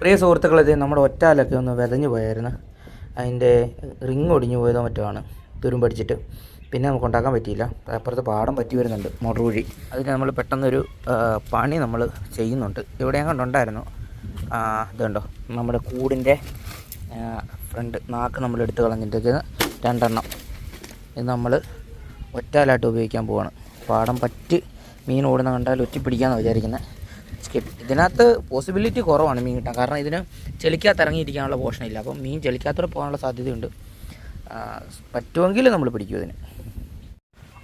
പ്രിയ സുഹൃത്തുക്കളെ നമ്മുടെ ഒറ്റാലൊക്കെ ഒന്ന് വിതഞ്ഞു പോയായിരുന്നു. അതിന്റെ റിങ് ഒടിഞ്ഞു പോയതോ മറ്റോ ആണ്. തുരുമ്പടിച്ചിട്ട് പിന്നെ നമുക്ക് ഉണ്ടാക്കാൻ പറ്റിയില്ല. അപ്പുറത്ത് പാടം പറ്റി വരുന്നുണ്ട് മോട്ടർ വഴി അതിന് നമ്മൾ പെട്ടെന്നൊരു പണി നമ്മൾ ചെയ്യുന്നുണ്ട്. ഇവിടെ കണ്ടുണ്ടായിരുന്നു. ഇതുണ്ടോ നമ്മുടെ കൂടിന്റെ ഫ്രണ്ട് നാക്ക് നമ്മൾ എടുത്ത് കളഞ്ഞിട്ട് രണ്ടെണ്ണം. ഇത് നമ്മൾ ഒറ്റാലായിട്ട് ഉപയോഗിക്കാൻ പോവാണ്. പാടം പറ്റി മീൻ ഓടുന്ന കണ്ടാൽ ഒറ്റ പിടിക്കാമെന്ന് വിചാരിക്കുന്നത് സ്കിപ്പ് ഇതിനകത്ത് പോസിബിലിറ്റി കുറവാണ് മീൻ കിട്ടാൻ. കാരണം ഇതിന് ചെളിക്കകത്ത് ഇറങ്ങിയിരിക്കാനുള്ള പോഷൻ ഇല്ല. അപ്പം മീൻ ചെളിക്കകത്തോടെ പോകാനുള്ള സാധ്യതയുണ്ട്. പറ്റുമെങ്കിൽ നമ്മൾ പിടിക്കും ഇതിന്.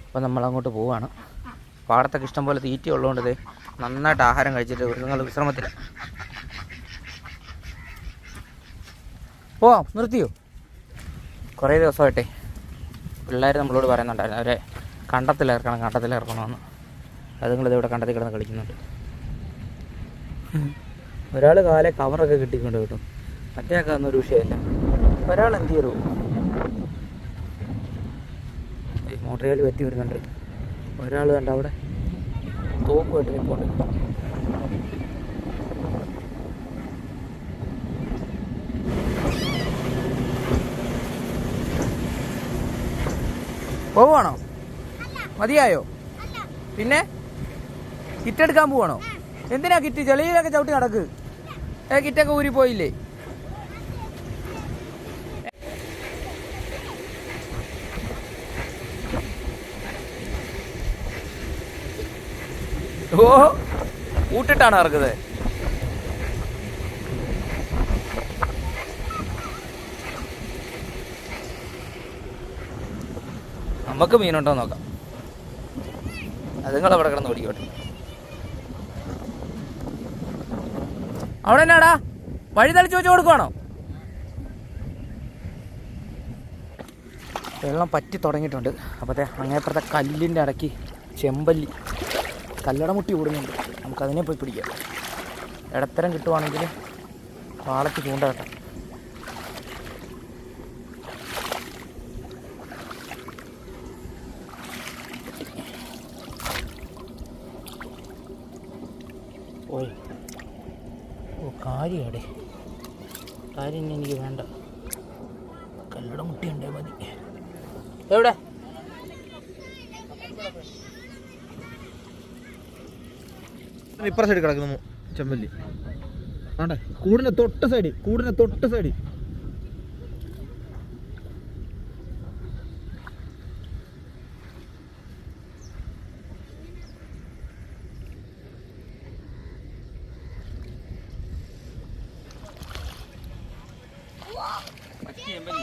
അപ്പോൾ നമ്മൾ അങ്ങോട്ട് പോവാണ്. പാടത്തൊക്കെ ഇഷ്ടംപോലെ തീറ്റ ഉള്ളതുകൊണ്ട് നന്നായിട്ട് ആഹാരം കഴിച്ചിട്ട് നിങ്ങൾ വിശ്രമത്തിൽ. പോവാം നിർത്തിയോ? കുറേ ദിവസമായിട്ടെ പിള്ളേർ നമ്മളോട് പറയുന്നുണ്ടായിരുന്നു. അവരെ കണ്ടത്തിലിറക്കണം കണ്ടത്തിലിറക്കണമെന്ന്. നിങ്ങളിതിവിടെ കണ്ടത്തിൽ കിടന്ന് കളിക്കുന്നുണ്ട്. ഒരാൾ കാലെ കവറൊക്കെ കിട്ടിക്കൊണ്ട് കിട്ടും. ഒരു വിഷയമല്ല. ഒരാൾ എന്ത് ചെയ്തു? മോട്ടറിയാൽ പറ്റി വരുന്നുണ്ട് ഒരാൾ കണ്ട അവിടെ? തോക്കുമായിട്ട് നിൽപ്പുണ്ട് പോവാണോ മതിയായോ? പിന്നെ? കിറ്റ് എടുക്കാൻ പോവാണോ എന്തിനാ കിറ്റ് ചെളിയിലൊക്കെ ചവിട്ടി നടക്ക്. ഏ കിറ്റൊക്കെ ഊരി പോയില്ലേ? ഓ ഊട്ടിട്ടാണ് ഇറക്കുന്നത് നമുക്ക് മീനുണ്ടോ നോക്കാം. അതുങ്ങളവിടെ കിടന്ന് ഓടിക്കോട്ടെ. അവിടെ എന്നാടാ? വഴി തളിച്ച് വെച്ച് കൊടുക്കുവാണോ? വെള്ളം പറ്റി തുടങ്ങിയിട്ടുണ്ട്. അപ്പത്തെ അങ്ങേപ്പുറത്തെ കല്ലിന്റെ ഇടയ്ക്ക് ചെമ്പല്ലി കല്ലട മുട്ടി ഓടുന്നുണ്ട്. നമുക്കതിനെ പോയി പിടിക്കാം. ഇടത്തരം കിട്ടുവാണെങ്കിൽ പാളത്ത് ചൂണ്ട കെട്ടാം. കാര്യം തന്നെ എനിക്ക് വേണ്ട. കല്ലട മുട്ടിയുണ്ടേ മതി. എവിടെ? ഇപ്പുറ സൈഡിൽ കിടക്കുന്നു ചെമ്പല്ലി. ആണ്ടെ? തൊട്ട സൈഡ് സൈഡിൽ തൊട്ട തൊട്ട് സൈഡിൽ എന്നാ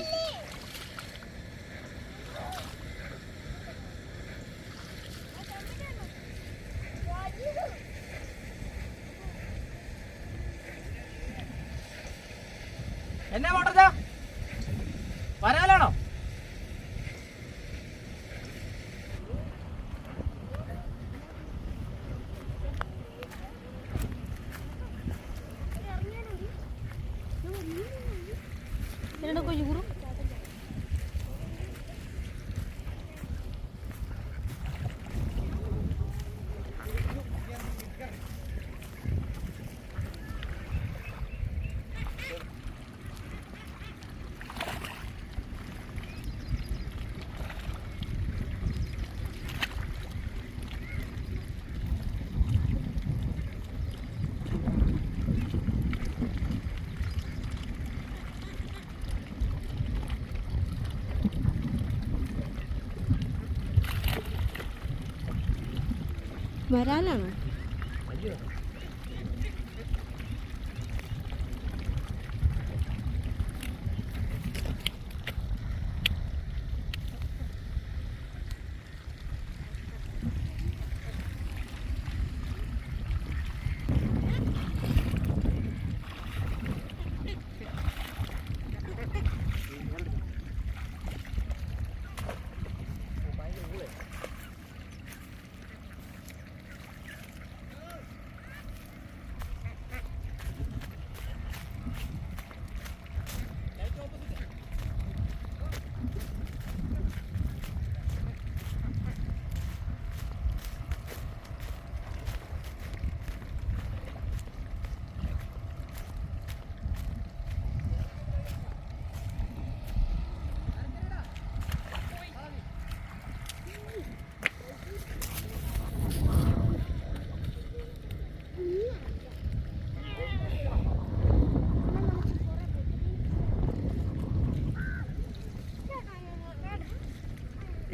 Maralang.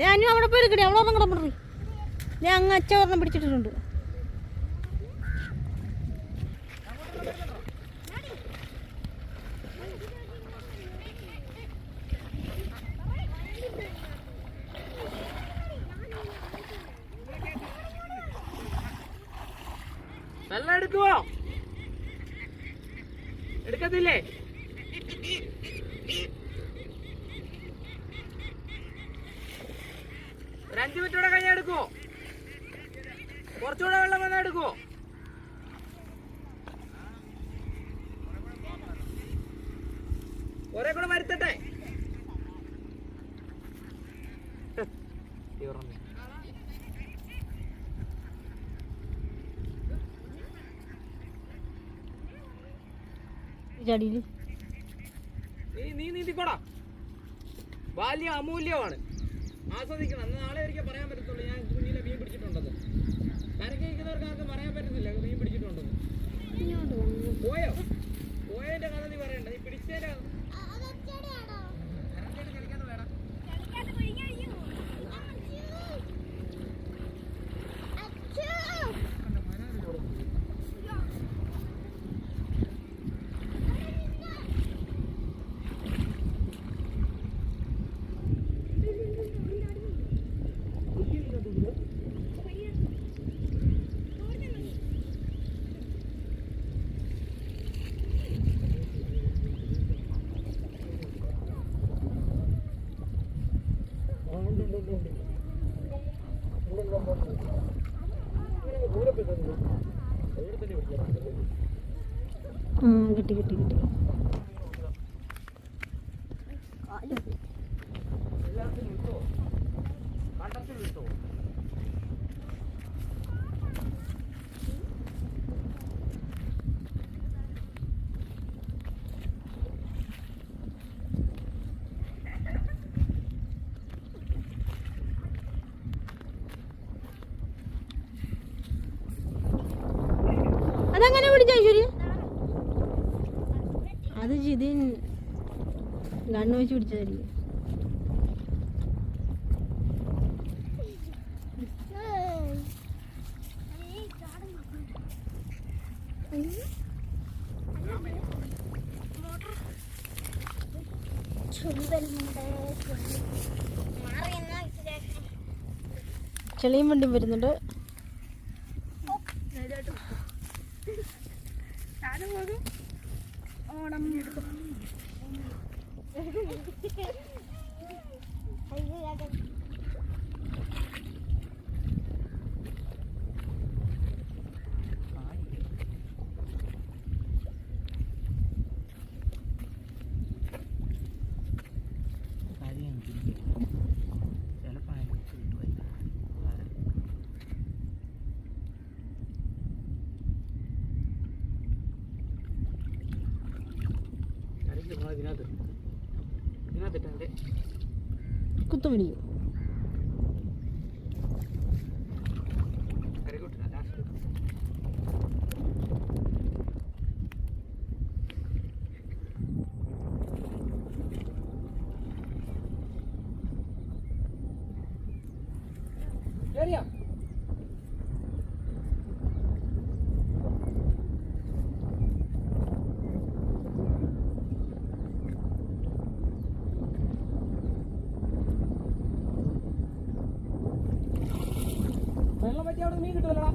ഞാനും അവിടെ പോയി എടുക്കണേ അവിടെ ഒന്നും കിടന്നു ഞാൻ അങ്ങ് അച്ഛ ഒരെണ്ണം പിടിച്ചിട്ടിട്ടുണ്ട്. വെള്ളം എടുക്കുവോ? എടുക്കത്തില്ലേ ഒരു അഞ്ചു മിനിറ്റോടെ കഴിഞ്ഞാൽ എടുക്കുവോ കുറച്ചുകൂടെ വെള്ളം വന്നാൽ എടുക്കുവോ കുറെ കൂടെ വരുത്തട്ടെ ചടിയിൽ നീ നീന്തിക്കോടാ. ബാല്യം അമൂല്യമാണ്. ആസ്വദിക്കണം. അന്ന് നാളെ ഒരിക്കൽ പറയാൻ പറ്റത്തുള്ളൂ. ഞാൻ കുഞ്ഞിനെ മീൻ പിടിച്ചിട്ടുണ്ടെന്ന്. കരയ്ക്കുന്നവർക്ക് ആർക്കും പറയാൻ പറ്റുന്നില്ല മീൻ പിടിച്ചിട്ടുണ്ടെന്ന്. പോയോ? പോയതിന്റെ കഥ നീ പറയണ്ട. നീ പിടിച്ചതിന്റെ കിട്ടി കിട്ടി കിട്ടി കണ്ടത്തിൽ വിട്ടോ അതങ്ങനെ പിടിച്ച അത് ജിതിൻ കണ്ണു വെച്ച് പിടിച്ചതായിരിക്കും. ചെളിയും വണ്ടിയും വരുന്നുണ്ട്. ഇതിനകത്ത് 本当無 പറ്റി അവിടെ മീൻ കിട്ടുമല്ലടാ?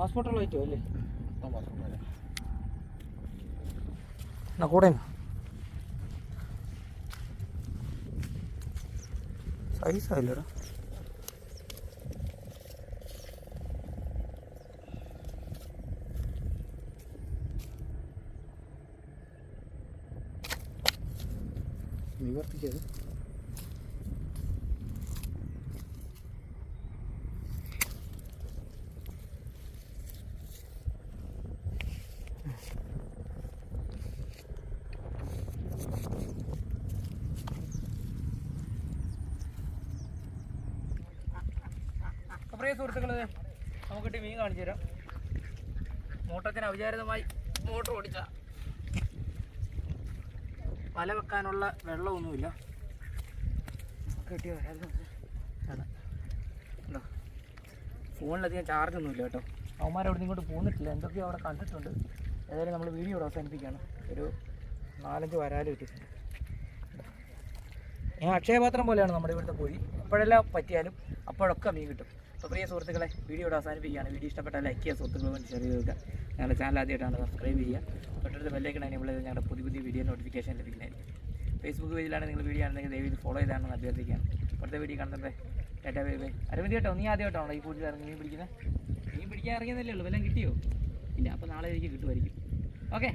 പാസ്പോർട്ടുള്ള പറ്റുമോ അല്ലേ? എന്നാ കൂടെ സൈസായില്ലടാ നിവർത്തിക്കരുത് പ്രിയ സുഹൃത്തുക്കളെ നമുക്കിട്ട് മീൻ കാണിച്ചു തരാം. മോട്ടത്തിന് അവിചാരിതമായി മോട്ടർ ഓടിച്ച. വല വെക്കാനുള്ള വെള്ളമൊന്നുമില്ല. കിട്ടിയ? ഉണ്ടോ ഫോണിലധികം ചാർജ് ഒന്നുമില്ല കേട്ടോ. അവന്മാർ അവിടെ ഇങ്ങോട്ട് പോന്നിട്ടില്ല. എന്തൊക്കെയോ അവിടെ കണ്ടിട്ടുണ്ട്. ഏതായാലും നമ്മൾ വീഡിയോ ഇവിടെ അവസാനിപ്പിക്കുകയാണ്. ഒരു നാലഞ്ച് വരാലും കിട്ടിയിട്ടുണ്ട്. ഞാൻ അക്ഷയപാത്രം പോലെയാണ് നമ്മുടെ ഇവിടുത്തെ കോഴി എപ്പോഴെല്ലാം പറ്റിയാലും അപ്പോഴൊക്കെ മീൻ കിട്ടും. അപ്പോൾ പ്രിയ സുഹൃത്തുക്കളെ വീഡിയോ ഇവിടെ അവസാനിപ്പിക്കുകയാണ്. വീഡിയോ ഇഷ്ടപ്പെട്ടാൽ ലൈക്ക് ചെയ്യുക സുഹൃത്തുക്കളെ ഷെയർ ചെയ്ത് ഞങ്ങളുടെ ചാനൽ ആദ്യമായിട്ടാണ് സബ്സ്ക്രൈബ് ചെയ്യുക. തൊട്ടടുത്ത് ബെല്ലൈക്കൺ ചെയ്ത് ഞങ്ങളുടെ പുതിയ പുതിയ വീഡിയോ നോട്ടിഫിക്കേഷൻ ലഭിക്കുന്നതായിരിക്കും. ഫേസ്ബുക്ക് പേജിലാണ് നിങ്ങൾ വീഡിയോ ആണെങ്കിൽ ദയവ് ഫോളോ ചെയ്താണെന്ന് അഭ്യർത്ഥിക്കുകയാണ്. അടുത്ത വീഡിയോ കാണുന്നത് ടാറ്റാ ബൈ ബൈ കേട്ടോ നീ ആദ്യമായിട്ടാണോ ഈ കൂട്ടിൽ ഇറങ്ങി? മീൻ പിടിക്കുന്നത്? മീൻ പിടിക്കാൻ ഇറങ്ങിയതല്ലേ ഉള്ളൂ. വല്ലതും കിട്ടിയോ? ഇല്ല അപ്പോൾ നാളെ എനിക്ക് കിട്ടുമായിരിക്കും. ഓക്കെ